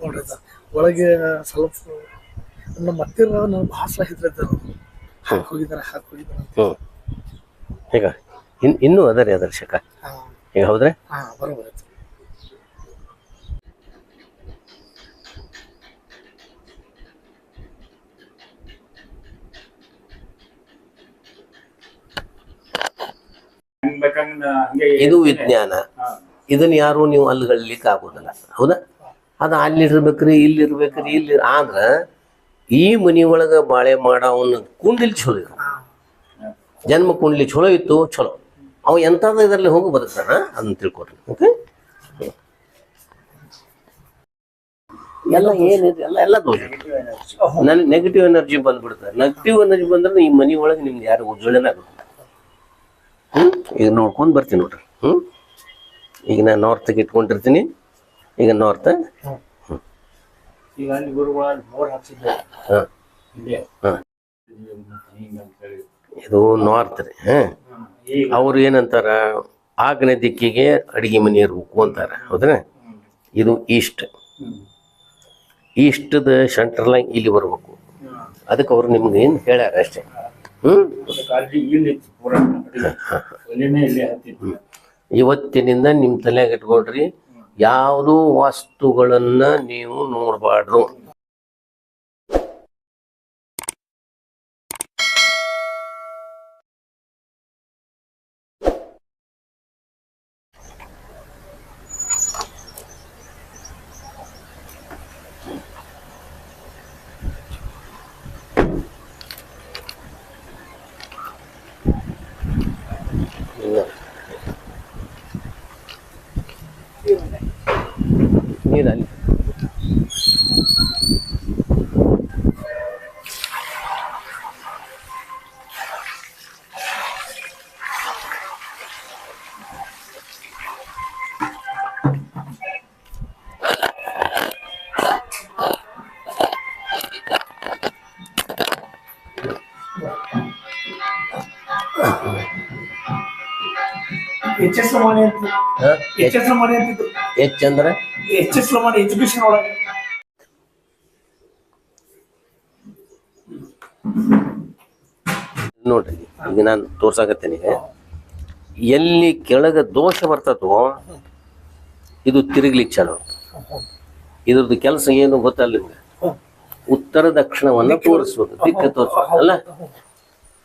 ನೋಡ್ರಿ ಒಳಗೆ ಸ್ವಲ್ಪ ನಮ್ಮ ಹತ್ತಿರ ನಾನು ಭಾಳ ಸಲ ಹಾಕಿ ಹೋಗಿದ್ದಾರೆ ಹಾಕಿ ಹೋಗಿದ್ದಾರೆ ಅಂತ. ಹ್ಞೂ ಈಗ ಇನ್ ಇನ್ನೂ ಅದ ರೀ ಅದರ ಶಕ ಈಗ ಹೌದ್ರಿ? ಹಾ ಬರೋಬರ್ ಆಯ್ತು ಹಂಗ್ ಬೇಕಂಗ್ ಹಂಗೆ ಇದು ವಿಜ್ಞಾನ. ಇದನ್ನ ಯಾರು ನೀವು ಅಲ್ಲಿಗಳಿಲಿಕ್ಕೆ ಆಗೋದಿಲ್ಲ. ಹೌದಾ? ಅದು ಅಲ್ಲಿರ್ಬೇಕ್ರಿ ಇಲ್ಲಿರ್ಬೇಕ್ರಿ ಇಲ್ಲಿ ಆದ್ರ ಈ ಮನಿ ಒಳಗ ಬಾಳೆ ಮಾಡವನ್ನ ಕುಂಡ್ಲಿ ಚಲೋ ಇರು ಜನ್ಮ ಕುಂಡ್ಲಿ ಚಲೋ ಇತ್ತು ಚಲೋ. ಅವ ಎಂಥದ್ದು ಇದರಲ್ಲಿ ಹೋಗಿ ಬದುಕ್ತಾನ ಅದನ್ನ ತಿಳ್ಕೊಡ್ರಿ ಓಕೆ ಎಲ್ಲ ಏನಿದೆ? ಎಲ್ಲ ಎಲ್ಲ ದೋಷ. ನನಗೆ ನೆಗೆಟಿವ್ ಎನರ್ಜಿ ಬಂದ್ಬಿಡ್ತಾರೆ ನೆಗೆಟಿವ್ ಎನರ್ಜಿ ಬಂದ್ರೆ ಈ ಮನಿ ಒಳಗೆ ನಿಮ್ಗೆ ಯಾರು ಉಜ್ವಲನೆ ಆಗುತ್ತೆ ಹ್ಮ್? ಈಗ ನೋಡ್ಕೊಂಡು ಬರ್ತೀನಿ ನೋಡ್ರಿ. ಹ್ಞೂ ಈಗ ನಾನು ನಾರ್ತ್ಗೆ ಇಟ್ಕೊಂಡಿರ್ತೀನಿ. ಈಗ ನಾರ್ತ್ ಇದು ನಾರ್ತ್ ರೀ. ಅವ್ರು ಏನಂತಾರ? ಆಗ್ನೇ ದಿಕ್ಕಿಗೆ ಅಡಿಗೆ ಮನೆ ಇರ್ಬೇಕು ಅಂತಾರ. ಹೌದ್ರಾ? ಇದು ಈಸ್ಟ್. ಈಸ್ಟದ ಸೆಂಟ್ರಲ್ ಇಲ್ಲಿ ಬರ್ಬೇಕು. ಅದಕ್ಕೆ ಅವ್ರು ನಿಮ್ಗೆ ಏನು ಹೇಳ್ಯಾರ ಅಷ್ಟೇ. ಇವತ್ತಿನಿಂದ ನಿಮ್ಮ ತಲೆಯಾಗ ಇಟ್ಕೊಳ್ರಿ. ಯಾವುದೂ ವಸ್ತುಗಳನ್ನ ನೀವು ನೋಡಬಾರ್ದು. ನೀರಲ್ಲಿ ಎಚ್ ಎಸ್ ಲಮಾಣಿ ಅಂತ. ಎಚ್ ಎಸ್ ಲಮಾಣಿ ಅಂತಿದ್ದು ಹೆಚ್ಚ್ ಅಂದ್ರೆ? ಎಚ್ ಎಸ್ ಲಮಾಣಿ ಎಜುಕೇಶನ್ ಒಳಗೆ. ನೋಡ್ರಿ ಈಗ ನಾನು ತೋರ್ಸಾಕತ್ತೇನೆ. ಎಲ್ಲಿ ಕೆಳಗೆ ದೋಷ ಬರ್ತದೋ ಇದು ತಿರುಗ್ಲಿಕ್ಕೆ ಚಾಲು. ಇದ್ರದ್ದು ಕೆಲಸ ಏನು ಗೊತ್ತಲ್ಲ ನಿಮ್ಗೆ? ಉತ್ತರ ದಕ್ಷಿಣವನ್ನ ತೋರಿಸ್ಬೇಕು ದಿಕ್ಕ ತೋರಿಸ್ಬೇಕು ಅಲ್ಲ?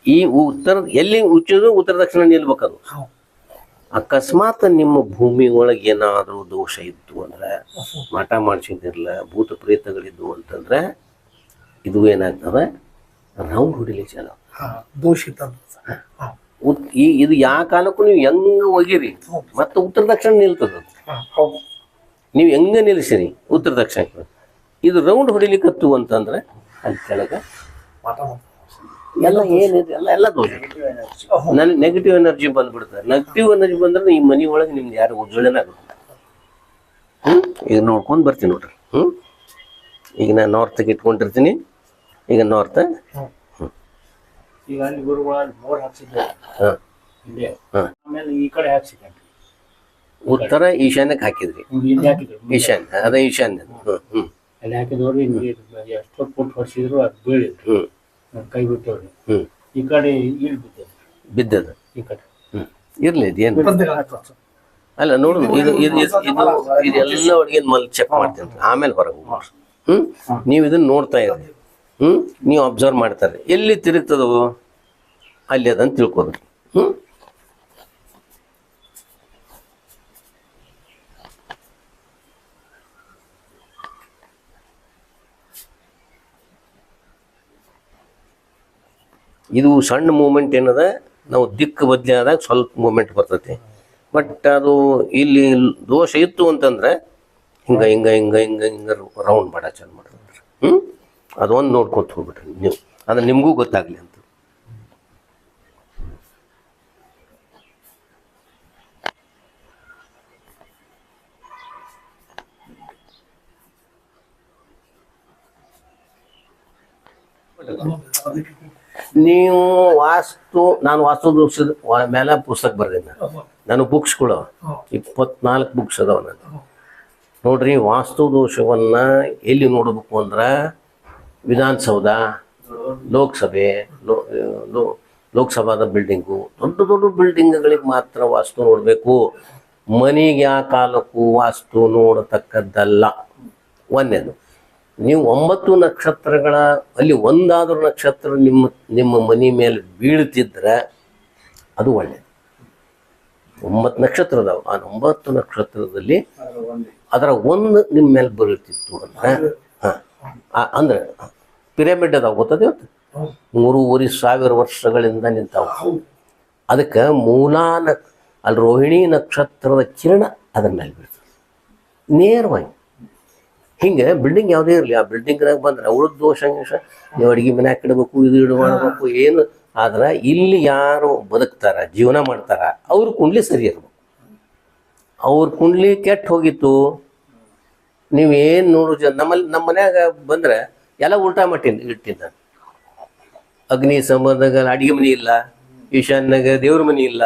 ಈ ಉತ್ತರ ಎಲ್ಲಿ ಉಚ್ಚೋದು ಉತ್ತರ ದಕ್ಷಿಣ ನಿಲ್ಬೇಕದು. ಅಕಸ್ಮಾತ್ ನಿಮ್ಮ ಭೂಮಿ ಒಳಗೆ ಏನಾದರೂ ದೋಷ ಇತ್ತು ಅಂದ್ರೆ ಮಠ ಮಾಡಿಸಿದಿರಲ್ಲ ಭೂತ ಪ್ರೇತಗಳಿದ್ವು ಅಂತಂದ್ರೆ ಇದು ಏನಾಗ್ತದೆ? ರೌಂಡ್ ಹೊಡಿಲಿ ಜನ ದೋಷಿತ ಈ ಇದು ಯಾವ ಕಾಲಕ್ಕೂ ನೀವು ಹೆಂಗ ಒಗಿರಿ ಮತ್ತೆ ಉತ್ತರ ದಕ್ಷಿಣ ನಿಲ್ತದ ನೀವು ಹೆಂಗ ನಿಲ್ಲಿಸಿರಿ ಉತ್ತರ ದಕ್ಷಿಣ ಇದು ರೌಂಡ್ ಹೊಡಿಲಿಕ್ಕತ್ತು ಅಂತಂದ್ರೆ ಅಲ್ಲಿ ಕೆಳಗೆ. ಎಲ್ಲ ಏನಿದೆ ಎಲ್ಲ ಎಲ್ಲ ದೋಷ ನನಗೆ ನೆಗೆಟಿವ್ ಎನರ್ಜಿ ಬಂದ್ಬಿಡ್ತಾರೆ ನೆಗೆಟಿವ್ ಎನರ್ಜಿ ಬಂದ್ರೆ ಈ ಮನಿ ಒಳಗೆ ನಿಮ್ದು ಯಾರು ಉಜ್ವಲನ ಆಗುತ್ತೆ ಹ್ಮ್? ಈಗ ನೋಡ್ಕೊಂಡು ಬರ್ತೀನಿ ನೋಡ್ರಿ. ಹ್ಮ್? ಈಗ ನಾನು ನಾರ್ತ್ಗೆ ಇಟ್ಕೊಂಡಿರ್ತೀನಿ. ಈಗ ನಾರ್ತ್ ಈಗ ಅಲ್ಲಿ ಗುರುಗಳ ಬೋರ್ ಹಾಕ್ಸಿದ್ದೆ ಆಮೇಲೆ ಈ ಕಡೆ ಹಾಕ್ಸಿದ್ದೆ ಉತ್ತರ ಈಶಾನ್ಯಕ್ಕೆ ಹಾಕಿದ್ರಿ. ಈಶಾನ್ಯ. ಅದ ಈಶಾನ್ಯ. ಹ್ಮ್ ಹ್ಮ್. ಅಲ್ಲಿ ಹಾಕಿದವ್ರು ಎಷ್ಟೋ ಫುಟ್ ಹೊಡ್ಸಿದ್ರು ಅದು ಬೀಳಿದ್ರು. ಕೈ ಬಿಟ್ಟವ್ರು ಹ್ಮ್. ಈ ಕಡೆ ಇಳ್ ಬಿದ್ದದ್ದು. ಬಿದ್ದದ ಈ ಕಡೆ. ಹ್ಮ್. ಇರ್ಲಿ ಇದೇನು. ಅಲ್ಲ ನೋಡು ಇದು ಇದು ಇದು ಇದು ಇದೆಲ್ಲ ಒಳಗೆ ಮಲ್ ಚೆಕ್ ಮಾಡ್ತೀನಿ ಆಮೇಲೆ ಹೊರಗೆ ಹ್ಮ್? ನೀವು ಇದನ್ನ ನೋಡ್ತಾ ಇರ್ರಿ. ಹ್ಮ್? ನೀವು ಅಬ್ಸರ್ವ್ ಮಾಡ್ತಾರೆ ಎಲ್ಲಿ ತಿರುಗ್ತದವು? ಅಲ್ಲಿ ಅದಂತ ತಿಳ್ಕೊದ್ರಿ ಹ್ಮ್? ಇದು ಸಣ್ಣ ಮೂಮೆಂಟ್ ಏನದ? ನಾವು ದಿಕ್ಕು ಬದಲಿ ಆದಾಗ ಸ್ವಲ್ಪ ಮೂಮೆಂಟ್ ಬರ್ತೈತಿ. ಬಟ್ ಅದು ಇಲ್ಲಿ ದೋಷ ಇತ್ತು ಅಂತಂದ್ರೆ ಹಿಂಗ ಹಿಂಗ ಹಿಂಗ ಹಿಂಗ ಹಿಂಗ ರೌಂಡ್ ಮಾಡ ಚಾಲು ಮಾಡ್ತಾರೆ ಹ್ಞೂ ಅದೊಂದು ನೋಡ್ಕೊತ ಹೋಗ್ಬಿಟ್ರಿ ನೀವು. ಅದು ನಿಮಗೂ ಗೊತ್ತಾಗ್ಲಿ ಅಂತ. ನೀವು ವಾಸ್ತು, ನಾನು ವಾಸ್ತು ಬುಕ್ಸ್ ಮೇಲೆ ಪುಸ್ತಕ ಬರ್ದಿದ್ದೆ ನಾನು ಬುಕ್ಸ್ಗಳು. ಇಪ್ಪತ್ನಾಲ್ಕು ಬುಕ್ಸ್ ಅದಾವ ನಾನು. ನೋಡ್ರಿ, ವಾಸ್ತು ದೋಷವನ್ನ ಎಲ್ಲಿ ನೋಡಬೇಕು ಅಂದ್ರೆ ವಿಧಾನಸೌಧ, ಲೋಕಸಭೆ, ಲೋ- ಲೋಕಸಭಾದ ಬಿಲ್ಡಿಂಗು ದೊಡ್ಡ ದೊಡ್ಡ ಬಿಲ್ಡಿಂಗ್ಗಳಿಗೆ ಮಾತ್ರ ವಾಸ್ತು ನೋಡಬೇಕು. ಮನೆಗೆ ಆ ಕಾಲಕ್ಕೂ ವಾಸ್ತು ನೋಡತಕ್ಕದ್ದಲ್ಲ. ಒಂದೇದು. ನೀವು ಒಂಬತ್ತು ನಕ್ಷತ್ರಗಳ, ಅಲ್ಲಿ ಒಂದಾದರೂ ನಕ್ಷತ್ರ ನಿಮ್ಮ ನಿಮ್ಮ ಮನೆ ಮೇಲೆ ಬೀಳ್ತಿದ್ರೆ ಅದು ಒಳ್ಳೆಯದು ಒಂಬತ್ತು ನಕ್ಷತ್ರ ಆ ಒಂಬತ್ತು ನಕ್ಷತ್ರದಲ್ಲಿ ಅದರ ಒಂದು ನಿಮ್ಮ ಮೇಲೆ ಬರುತ್ತಿತ್ತು ಅಂದ್ರೆ, ಹಾಂ ಅಂದರೆ ಪಿರಮಿಡ್ ಅದಾವ ಗೊತ್ತದೆ. ಮೂರುವರೆ ಸಾವಿರ ವರ್ಷಗಳಿಂದ ನಿಂತಾವ. ಅದಕ್ಕೆ ಮೂಲಾ ನಕ್ ಅಲ್ಲಿ ರೋಹಿಣಿ ನಕ್ಷತ್ರದ ಕಿರಣ ಅದನ್ನ ಮೇಲೆ ಬೀಳ್ತದೆ. ನೇರವಾಗಿ. ಹಿಂಗೆ ಬಿಲ್ಡಿಂಗ್ ಯಾವುದೇ ಇರಲಿ, ಆ ಬಿಲ್ಡಿಂಗ್ನಾಗ ಬಂದ್ರೆ ಉಳಿದ ದೋಷ ನೀವು ಅಡುಗೆ ಮನೆ ಇಡಬೇಕು, ಇದು ಇಡು ಮಾಡಬೇಕು, ಏನು? ಆದ್ರೆ ಇಲ್ಲಿ ಯಾರು ಬದುಕ್ತಾರ, ಜೀವನ ಮಾಡ್ತಾರ, ಅವ್ರ ಕುಂಡ್ಲಿ ಸರಿ ಇರ್ಬೇಕು. ಅವ್ರ ಕುಂಡ್ಲಿ ಕೆಟ್ಟ ಹೋಗಿತ್ತು ನೀವೇನು ನೋಡು ಜನ ನಮ್ಮಲ್ಲಿ ನಮ್ಮ ಮನ್ಯಾಗ ಬಂದ್ರೆ ಎಲ್ಲ ಉಲ್ಟಾ ಮಟ್ಟಿನ ಇಟ್ಟಿದ್ದ ಅಗ್ನಿ ಸಂಬಂಧಗ ಅಡಿಗೆ ಮನೆ ಇಲ್ಲ ಈಶಾನ್ಯಾಗ ದೇವ್ರ ಮನೆ ಇಲ್ಲ,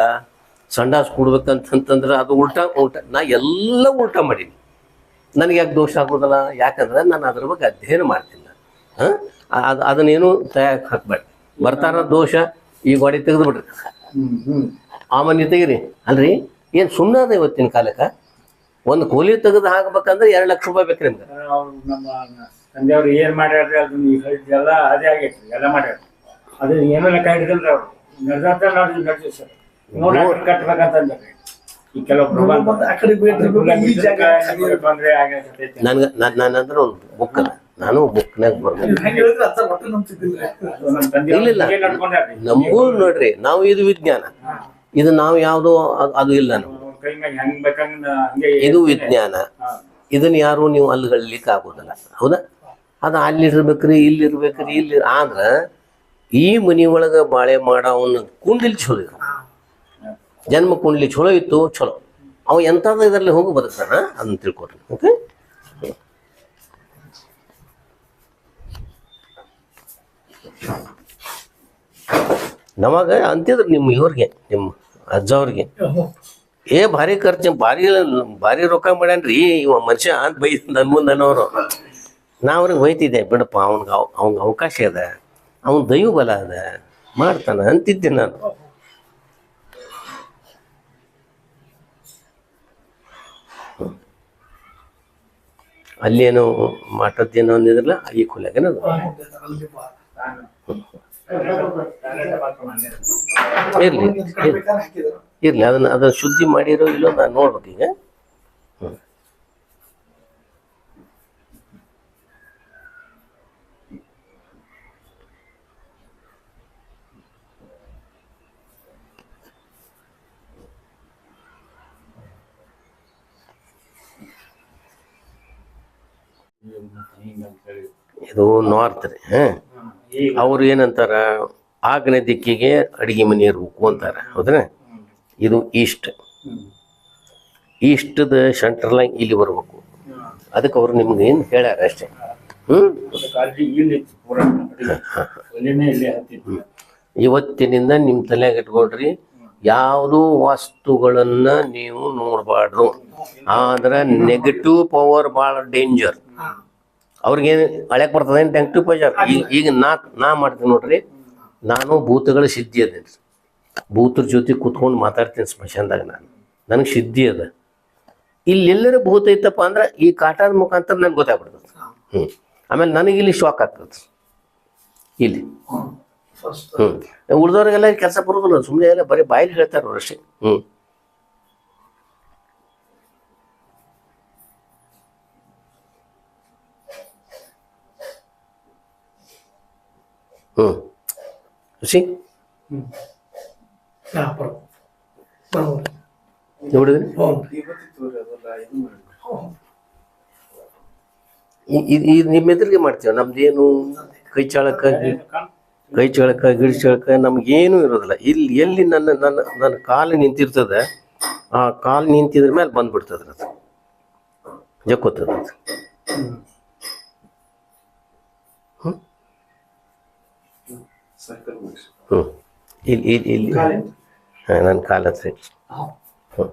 ಸಂಡಾಸ್ ಕೊಡ್ಬೇಕಂತಂತಂದ್ರೆ ಅದು ಉಲ್ಟಾ ಉಲ್ಟಾ, ನಾ ಎಲ್ಲ ಉಲ್ಟಾ ಮಾಡೀನಿ. ನನಗೆ ಯಾಕೆ ದೋಷ ಆಗೋದಲ್ಲ ಯಾಕಂದ್ರೆ ನಾನು ಅದ್ರ ಬಗ್ಗೆ ಅಧ್ಯಯನ ಮಾಡ್ತಿಲ್ಲ. ಹಾಂ? ಅದು ಅದನ್ನೇನು ತಯಾರಕ್ಕೆ ಹಾಕ್ಬೇಡಿ. ಬರ್ತಾರ ದೋಷ ಈ ಗೋಡೆ ತೆಗೆದು ಬಿಡ್ರಿ ಹ್ಮ್ ಹ್ಮ್ ಆ ಮನೆ ತೆಗೀರಿ. ಅಲ್ರಿ? ಏನು ಸುಮ್ಮನೆ ಅದ ಇವತ್ತಿನ ಕಾಲಕ್ಕೆ? ಒಂದು ಕೂಲಿ ತೆಗೆದು ಹಾಕ್ಬೇಕಂದ್ರೆ ಎರಡು ಲಕ್ಷ ರೂಪಾಯಿ ಬೇಕು ನಿಮ್ಗೆ. ತಂದೆಯವ್ರು ಏನ್ ಮಾಡ್ಯಾರ್ರಿ ಅದನ್ನ ಈಗ ಎಲ್ಲ ಅದೇ ಆಗೈತ್ರಿ. ಎಲ್ಲ ಮಾಡ್ಯಾರ ಅದು ಏನೋ ಲೆಕ್ಕ ಹಿಡಿದಿಲ್ರಿ ಅವ್ರು. ನಡೆದಾಟ ನೋಡಿ ನಡೆಸಿ ಸರ್. ನೋಡಿ. ಕಟ್ಬೇಕಂತಂದ್ರಿ. ಈ ಆಗೈತೆ ನಾನು ಅಂದ್ರೆ ಒಂದು ಬುಕ್ ಅದ. ನಾನು ಬುಕ್ನಾಗ ಬರ್ಬೇಕು ಇಲ್ಲ, ನಮಗೂ ನೋಡ್ರಿ ನಾವು ಇದು ವಿಜ್ಞಾನ. ಇದು ನಾವು ಯಾವುದು ಅದು ಇಲ್ಲ ನಾವು ಕೈ ಮ್ಯಾಗ ಹೆಂಗ್ ಬೇಕಂಗ ಹಂಗೆ ಇದು ವಿಜ್ಞಾನ. ಇದನ್ನ ಯಾರು ನೀವು ಅಲ್ಲಿ ಅಲ್ಲಿಗಳಿಲಿಕ್ಕೆ ಆಗೋದಿಲ್ಲ. ಹೌದಾ? ಅದು ಅಲ್ಲಿರ್ಬೇಕ್ರಿ ಇಲ್ಲಿರ್ಬೇಕ್ರಿ ಇಲ್ಲಿ ಆದ್ರ ಈ ಮನಿ ಒಳಗ ಬಾಳೆ ಮಾಡವನ್ನ ಕುಂಡಿಲ್ ಚಲೋ. ಜನ್ಮ ಕುಂಡ್ಲಿ ಚಲೋ ಇತ್ತು ಚಲೋ ಅವ ಎಂಥದ್ದು ಇದರಲ್ಲಿ ಹೋಗಿ ಬದುಕ್ತಾನ ಅದನ್ನ ತಿಳ್ಕೊಡ್ರಿ ಓಕೆ ನಮಗ ಅಂತಿದ್ರು ನಿಮ್ಮ ಇವ್ರಿಗೆ, ನಿಮ್ಮ ಅಜ್ಜ ಅವ್ರಿಗೆ. ಏ, ಭಾರಿ ಖರ್ಚು, ಭಾರಿ ಭಾರಿ ರೊಕ್ಕ ಮಾಡ್ಯಾನ್ರಿ, ಇವ ಮನುಷ್ಯ ಅಂತ ಬೈ ನನ್ ಮುಂದೆ ಅನ್ನೋರು. ನಾ ಅವ್ರಿಗೆ ಬೈತಿದ್ದೆ ಬಿಡಪ್ಪ, ಅವ್ನಿಗೆ ಅವ್ ಅವ್ನಿಗೆ ಅವಕಾಶ ಅದ ಅವ್ನ ದೈವ ಬಲ ಅದ ಮಾಡ್ತಾನ ಅಂತಿದ್ದೆ ನಾನು. ಅಲ್ಲೇನು ಮಾಟದ್ದೇನೋ ಅಂದಿದ್ರಲ್ಲ ಈ ಅಲ್ಲಿ ಬಾ. ಇರ್ಲಿ ಇರ್ಲಿ ಅದನ್ನ ಅದನ್ನ ಶುದ್ಧಿ ಮಾಡಿರೋ ಇಲ್ಲೋ ನಾನು ನೋಡ್ಬೇಕು ಈಗ ಇದು ನಾರ್ತ್ ರೀ, ಹಾಂ. ಅವ್ರು ಏನಂತಾರ, ಆಗ್ನೇ ದಿಕ್ಕಿಗೆ ಅಡಿಗೆ ಮನೆ ಇರ್ಬೇಕು ಅಂತಾರೆ, ಹೌದ್ರ? ಇದು ಈಸ್ಟ್ ಈಸ್ಟದ ಸೆಂಟ್ರ್ ಲೈನ್ ಇಲ್ಲಿ ಬರ್ಬೇಕು. ಅದಕ್ಕೆ ಅವ್ರು ನಿಮ್ಗೆ ಏನು ಹೇಳ್ಯಾರ ಅಷ್ಟೇ. ಹ್ಮ್? ಇವತ್ತಿನಿಂದ ನಿಮ್ಮ ತಲೆಯಾಗ ಇಟ್ಕೊಳ್ರಿ, ಯಾವುದು ವಸ್ತುಗಳನ್ನ ನೀವು ನೋಡಬಾರ್ದು. ಆದ್ರೆ ನೆಗೆಟಿವ್ ಪವರ್ ಭಾಳ ಡೇಂಜರ್ ಹಾ. ಅವ್ರಿಗೆ ಬರ್ತದೆ ಬರ್ತದೆ ನೆಗೆಟಿವ್ ಈಗ ಈಗ ನಾ ನಾ ಮಾಡ್ತೀನಿ ನೋಡ್ರಿ. ನಾನು ಭೂತಗಳ ಸಿದ್ಧಿ ಅದೇನಿ ಭೂತರ ಜೊತೆ ಕೂತ್ಕೊಂಡು ಮಾತಾಡ್ತೀನಿ ಸ್ಮಶಾನದಾಗ ನಾನು. ನನಗೆ ಸಿದ್ಧಿ ಅದ. ಇಲ್ಲಿ ಎಲ್ಲರೂ ಭೂತ ಐತಪ್ಪ ಅಂದ್ರೆ ಈ ಕಾಟಾದ ಮುಖಾಂತರ ನನಗೆ ಗೊತ್ತಾಗ್ಬಿಡ್ತದೆ. ಹ್ಞೂ ಆಮೇಲೆ ನನಗೆ ಇಲ್ಲಿ ಶಾಕ್ ಆಗ್ತದೆ. ಇಲ್ಲಿ. ಹ್ಞೂ ಉಳಿದವ್ರಿಗೆಲ್ಲ ಕೆಲಸ ಬರೋದಿಲ್ಲ. ಸುಮ್ಮನೆ ಎಲ್ಲ ಬರೀ ಬಾಯಲ್ಲಿ ಹೇಳ್ತಾರೆ ಅಷ್ಟೇ. ಹ್ಞೂ ಹ್ಞೂ. ಬರೋದು. ನೋಡಿದ್ರಿ. ಇದು ನಿಮ್ಮ ಎದುರಿಗೆ ಮಾಡ್ತೀವಿ ನಮ್ದೇನು ಕೈ ಚಾಳಕ ಕೈ ಚಾಳಕ ಗಿಡ ಚಳಕ ನಮ್ಗೇನು ಇರೋದಿಲ್ಲ. ಇಲ್ಲಿ ಎಲ್ಲಿ ನನ್ನ ನನ್ನ ನನ್ನ ಕಾಲು ನಿಂತಿರ್ತದೆ ಆ ಕಾಲು ನಿಂತಿದ್ರ ಮೇಲೆ ಬಂದ್ಬಿಡ್ತದ್ರ ಅದು. ಜಕ್ಕೋತದ ಅದು. ಹ್ಞೂ ಇಲ್ಲಿ ಇಲ್ಲಿ ಇಲ್ಲಿ ಹಾಂ ನನ್ನ ಕಾಲ ಹತ್ರ. ಹ್ಞೂ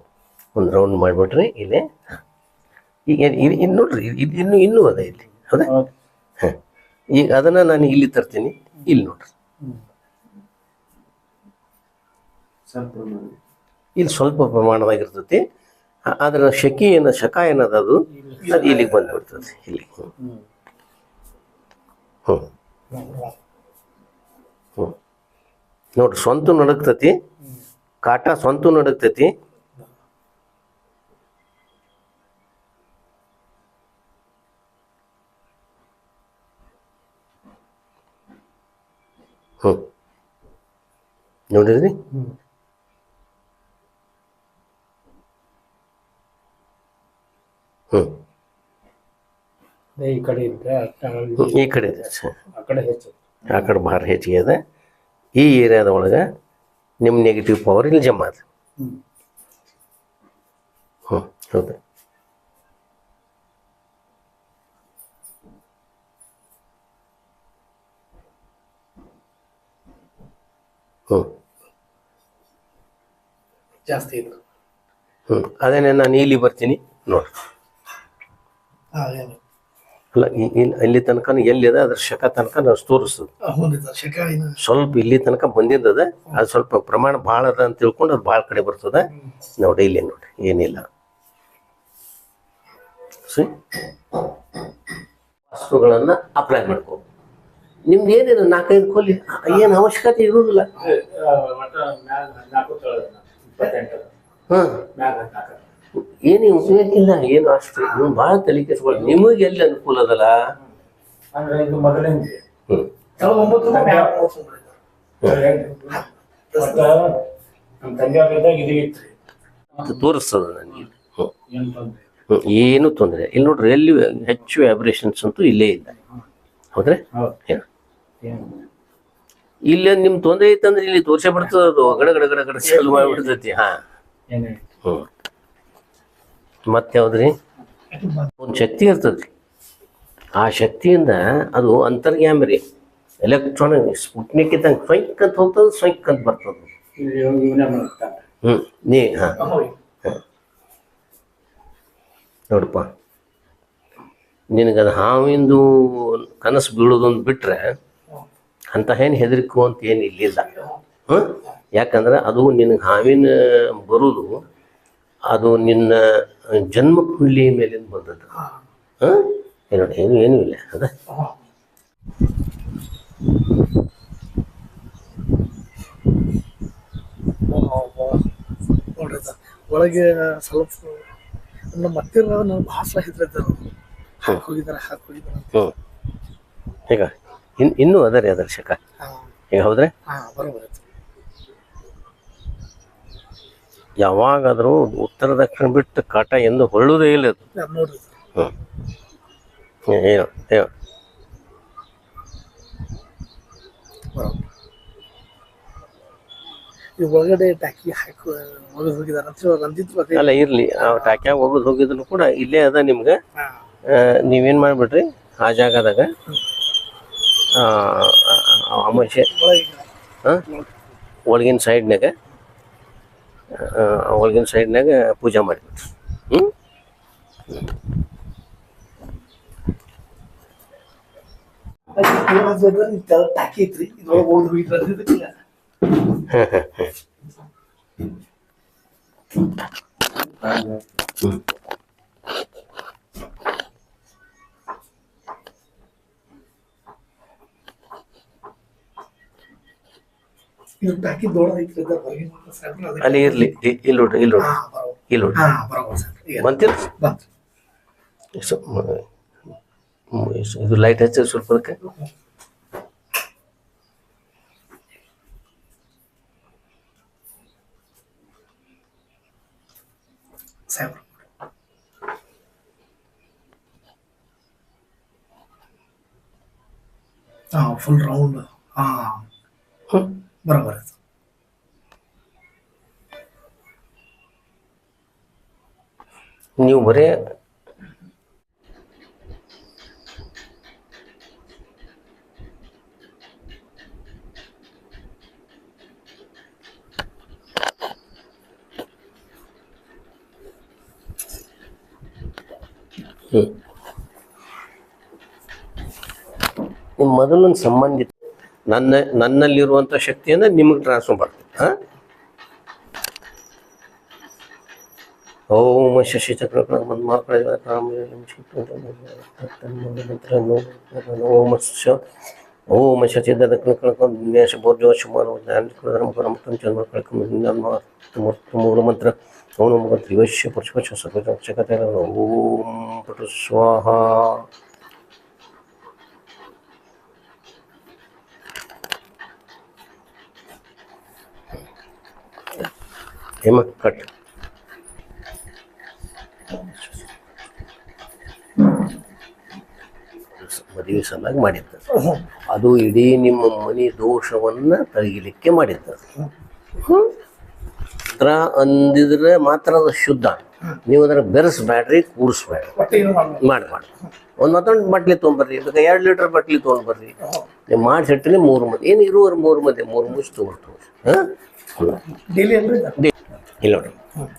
ಒಂದು ರೌಂಡ್ ಮಾಡಿಬಿಟ್ರಿ ಇಲ್ಲಿ. ಈಗ ಇಲ್ಲಿ ಇನ್ನು ನೋಡ್ರಿ ಇಲ್ಲಿ ಇನ್ನೂ ಇನ್ನೂ ಅದ ಇಲ್ಲಿ. ಹೌದಾ? ಹಾಂ. ಈಗ ಅದನ್ನು ನಾನು ಇಲ್ಲಿ ತರ್ತೀನಿ. ಇಲ್ಲಿ ನೋಡ್ರಿ. ಇಲ್ಲಿ ಸ್ವಲ್ಪ ಪ್ರಮಾಣದಾಗಿರ್ತೈತಿ. ಅದರ ಶಕಿ ಏನ ಶಕ ಏನದ ಅದು? ಅದು ಇಲ್ಲಿಗೆ ಬಂದ್ಬಿಡ್ತದೆ ಇಲ್ಲಿ ಹ್ಞೂ ಹ್ಞೂ ಹ್ಞೂ ನೋಡ್ರಿ ಸ್ವಂತ ನಡಗ್ತತಿ ಕಾಟ ಸ್ವಂತ ನಡಗ್ತತಿ. ಹ್ಞೂ ನೋಡಿದ್ರಿ? ಹ್ಮ್. ಹ್ಞೂ ಈ ಕಡೆ ಈ ಕಡೆ ಇದೆ. ಆ ಕಡೆ ಹೆಚ್ಚು. ಆ ಕಡೆ ಭಾರ ಹೆಚ್ಚಿಗೆ ಅದ ಈ ಏರಿಯಾದ ಒಳಗೆ ನಿಮ್ಮ ನೆಗೆಟಿವ್ ಪವರ್ ಇಲ್ಲಿ ಜಮಾ ಅದ. ಹ್ಞೂ ಹೌದು. ಹ್ಞೂ ಜಾಸ್ತಿ ಹ್ಞೂ ಅದೇನೆ ನಾನು ಇಲ್ಲಿ ಬರ್ತೀನಿ ನೋಡಿ. ಅಲ್ಲ ಇಲ್ಲಿ ಅಲ್ಲಿ ತನಕ ಎಲ್ಲಿ ಅದ ಅದ್ರ ಶಕ ತನಕ ನಾವು ತೋರಿಸ್ತದೆ ಸ್ವಲ್ಪ ಇಲ್ಲಿ ತನಕ ಬಂದಿದ್ದದ ಅದು ಸ್ವಲ್ಪ ಪ್ರಮಾಣ ಭಾಳ ಅದ ಅಂತ ತಿಳ್ಕೊಂಡು ಅದು ಭಾಳ ಕಡೆ ಬರ್ತದೆ. ನೋಡಿ ಇಲ್ಲಿ ನೋಡಿ ಏನಿಲ್ಲ. ವಸ್ತುಗಳನ್ನ ಅಪ್ಲೈ ಮಾಡ್ಕೋ. ನಿಮ್ದು ಏನಿದೆ ನಾಲ್ಕೈದು ಕೋಲಿ ಏನು ಅವಶ್ಯಕತೆ ಇರುವುದಿಲ್ಲ ಹಾಂ. ಏನು ಉಪಯೋಗ ಇಲ್ಲ ಏನು ಅಷ್ಟು? ನೀವು ಭಾಳ ತಲೆ ಕೆಸ್ಕೊಳ್ಳಿ ನಿಮಗೆ ಎಲ್ಲಿ ಅನುಕೂಲ ಅದಲ್ಲ? ತೋರಿಸ್ತದ ನನಗೆ. ಹ್ಞೂ ಏನು ತೊಂದ್ರೆ? ಹ್ಞೂ ಏನು ತೊಂದರೆ? ಇಲ್ಲಿ ನೋಡ್ರಿ ಎಲ್ಲಿ ಹೆಚ್ಚು ವ್ಯಾಬ್ರೇಷನ್ಸ್ ಅಂತೂ ಇಲ್ಲೇ ಇಲ್ಲ. ಹೌದ್ರೆ? ಹೌದು. ಏನು? ಏನು? ಇಲ್ಲಿ ನಿಮ್ ತೊಂದರೆ ಇತ್ತಂದ್ರೆ ಇಲ್ಲಿ ತೋರ್ಸೇ ಬಿಡ್ತದ ಅದು. ಗಡ ಗಡ ಗಡ ಗಡ ಚಾಲು ಮಾಡ್ಬಿಡ್ತೈತಿ. ಹಾ. ಏನು ಹ್ಮ್. ಮತ್ತೆ ಯಾವ್ದ್ರಿ? ಒಂದು ಶಕ್ತಿ ಇರ್ತದ್ರಿ. ಆ ಶಕ್ತಿಯಿಂದ ಅದು ಅಂತರ್ಗ್ಯಾಮ ರೀ. ಎಲೆಕ್ಟ್ರಾನಿಕ್ ಸ್ಪುಟ್ನಿಕ್ ಇದ್ದಂಗೆ ಸ್ವೈಕ್ ಅಂತ ಹೋಗ್ತದ ಸ್ವೈಕ್ ಅಂತ ಬರ್ತದ. ಹ್ಮ್ ನೀ ಹಾ. ನೋಡಪ್ಪ. ನಿನಗದು ಹಾವಿಂದು ಕನಸು ಬೀಳೋದೊಂದು ಬಿಟ್ಟರೆ ಅಂತ ಏನು ಹೆದರಿಕೋ ಅಂತ ಏನು ಇಲ್ಲಿಲ್ಲ ಹ್ಞೂ ಯಾಕಂದ್ರೆ ಅದು ನಿನಗೆ ಹಾವಿನ ಬರೋದು ಅದು ನಿನ್ನ ಜನ್ಮ ಕುಂಡ್ಲಿ ಮೇಲಿಂದ ಬಂದದ್ದು. ಹಾಂ. ಏನು ಏನು ಏನೂ ಇಲ್ಲ. ಅದ? ಒಳಗೆ ಸ್ವಲ್ಪ ನಮ್ಮ ಹತ್ತಿರ ನಾನು ಭಾಳ ಸಾಹಿತ್ಯ ಹೋಗಿದ್ದಾರೆ ಹಾಕಿ ಹೋಗಿದ್ದಾರೆ ಹ್ಞೂ ಈಗ ಇನ್ನು ಇನ್ನೂ ಅದ ರೀ ಅದರ ಶಕ ಈಗ ಹೌದ್ರೆ? ಹಾಂ ಬರೋಬರ್ ಯಾವಾಗಾದರೂ ಉತ್ತರ ದಕ್ಷಿಣ ಬಿಟ್ಟು ಕಾಟ ಎಂದು ಹೊಳ್ಳುದೇ ಇಲ್ಲ ಅದು. ಹ್ಞೂ ಏನು ಏನು? ಈ ಒಳಗಡೆ ಟ್ಯಾಕಿ ಹಾಕಿ ಅಂತ ಅಲ್ಲ ಇರಲಿ. ಆ ಟ್ಯಾಕ್ಯಾಗ ಹೋಗೋದು ಹೋಗಿದ್ರು ಕೂಡ ಇಲ್ಲೇ ಅದ ನಿಮ್ಗೆ. ನೀವೇನ್ ಮಾಡಿಬಿಡ್ರಿ? ಆ ಜಾಗದಾಗ. ಅಮಾವಾಸ್ಯೆ ಹಾಂ ಒಳಗಿನ ಸೈಡ್ನಾಗ ಒಳಗಿನ ಸೈಡ್ನಾಗ ಪೂಜೆ ಮಾಡಿಬಿಡ್ರಿ ಹ್ಞೂ ಐತ್ರಿ ಇದ್ರೊಳಗೆ ಹೋಗಿ ಹೋಗಿದ್ರೆ ಅಂದಿದ್ದಕ್ಕಿಲ್ಲ ಇದು ಟ್ಯಾಕಿ ದೊಡ್ಡದೈತ್ರಿ ಅದ ಹೊರಗಿನ ಸಾಹೇಬ್ರ ಅದಕ್ಕೆ ಅಲ್ಲಿ ಇರಲಿ. ಇಲ್ಲಿ ನೋಡ್ರಿ ಇಲ್ಲಿ ನೋಡ್ರಿ ಹಾಂ ಬರೋಬರ್ ಇಲ್ಲಿ ನೋಡ್ರಿ ಹಾಂ ಬರೋಬರ್ ಸಾಹೇಬ್ರ ಈಗ ಬಂತಿಲ್ಲ ಬಂತು. ಸೊ, ಮ- ಮ್- ಇದು ಲೈಟ್ ಹಚ್ಚಿ ಸ್ವಲ್ಪ ಅದಕ್ಕೆ? ಸಾಹೇಬ್ರ ಹಾಂ ಫುಲ್ ರೌಂಡ್ ಹಾಂ. ಹ್ಮ್. ಬರಬಾರದು ನೀವು ಬರೇ ನಿಮ್ಮ ಮೊದಲೊಂದು ಸಂಬಂಧಿತ ನನ್ನ ನನ್ನಲ್ಲಿರುವಂಥ ಶಕ್ತಿಯನ್ನು ನಿಮಗೆ ಟ್ರಾನ್ಸ್ಫರ್ ಮಾಡ್ತೀನಿ ಹಾಂ? ಓಂ ಶಶಿ ಚಕ್ರ ಓಂ ಶ ಓಂ ಶಚಿದ ನ್ಯಾಶ ಬೋರ್ಜೋ ಶುಮಾನ ಮೂಲ ಮಂತ್ರ. ಓಂ ನಮಃ ತ್ರಿವಶ್ಯ ಪುರುಷ ಸರ್ವಕ್ಷಕತೆ ಓಂ ಪಟು ಸ್ವಾಹ. ಹೇಮ ಕಟ್ ಮದುವೆ ಸಲಾಗಿ ಮಾಡಿದ್ದ. ಅದು ಇಡೀ ನಿಮ್ಮ ಮನೆ ದೋಷವನ್ನ ತೆಗಿಲಿಕ್ಕೆ ಮಾಡಿದ್ದ. ಹತ್ರ ಅಂದಿದ್ರೆ ಮಾತ್ರ ಅದು ಶುದ್ಧ. ನೀವು ಅದರ ಬೆರೆಸ್ಬ್ಯಾಡ್ರಿ ಕೂರಿಸ್ಬೇಡ್ರಿ. ಮಾಡಿ ಮಾಡಿ ಒಂದು ಮತ್ತೊಂದು ಬಟ್ಲಿ ತೊಗೊಂಬರ್ರಿ ಇದಕ್ಕೆ ಎರಡು ಲೀಟರ್ ಬಟ್ಲಿ ತೊಗೊಂಡ್ಬರ್ರಿ. ನೀವು ಮಾಡಿಸಿಟ್ರಿ ಮೂರು ಮಂದಿ ಏನು ಇರುವರು ಮೂರು ಮಂದಿ ಮೂರು ಮುಚ್ಚಿ ತೊಗೊಳ್ತೀವಿ ಹಾಂ? ಡೈಲಿ ಏನ್ರಿ ಇದು? ಇಲ್ಲ ನೋಡಿ